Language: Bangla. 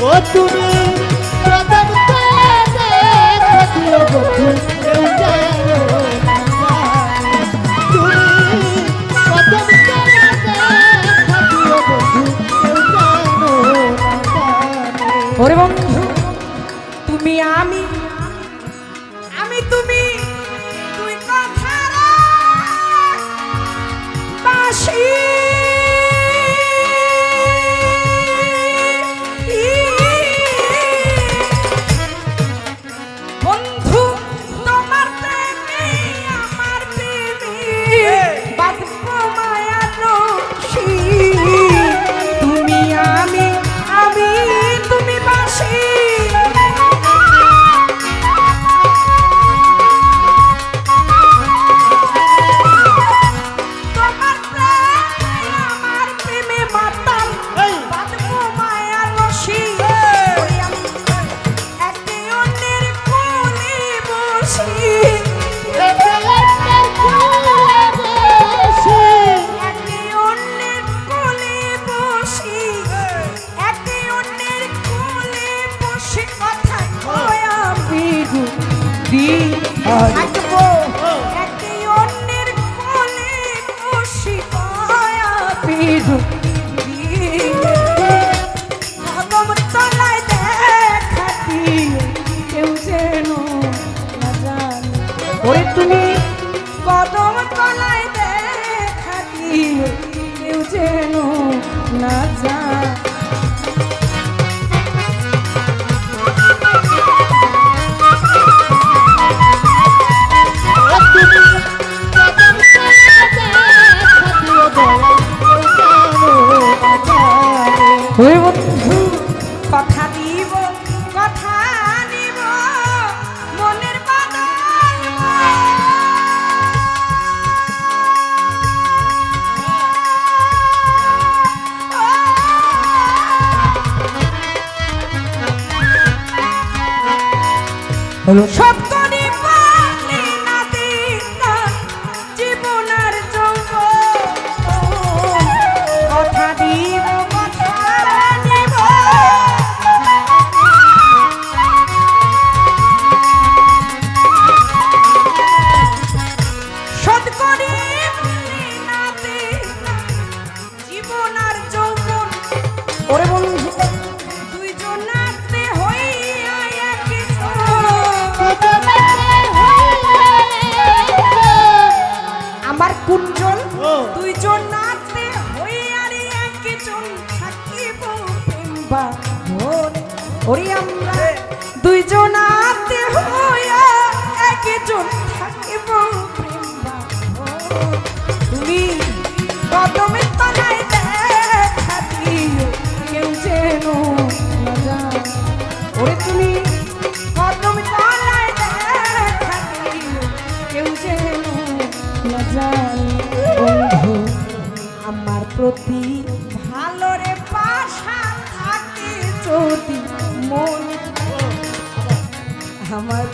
ও তুমি থাকব একে অন্যের কোলে বসি কয় সত্য দুইজন আত্মীয় হইয়া একজন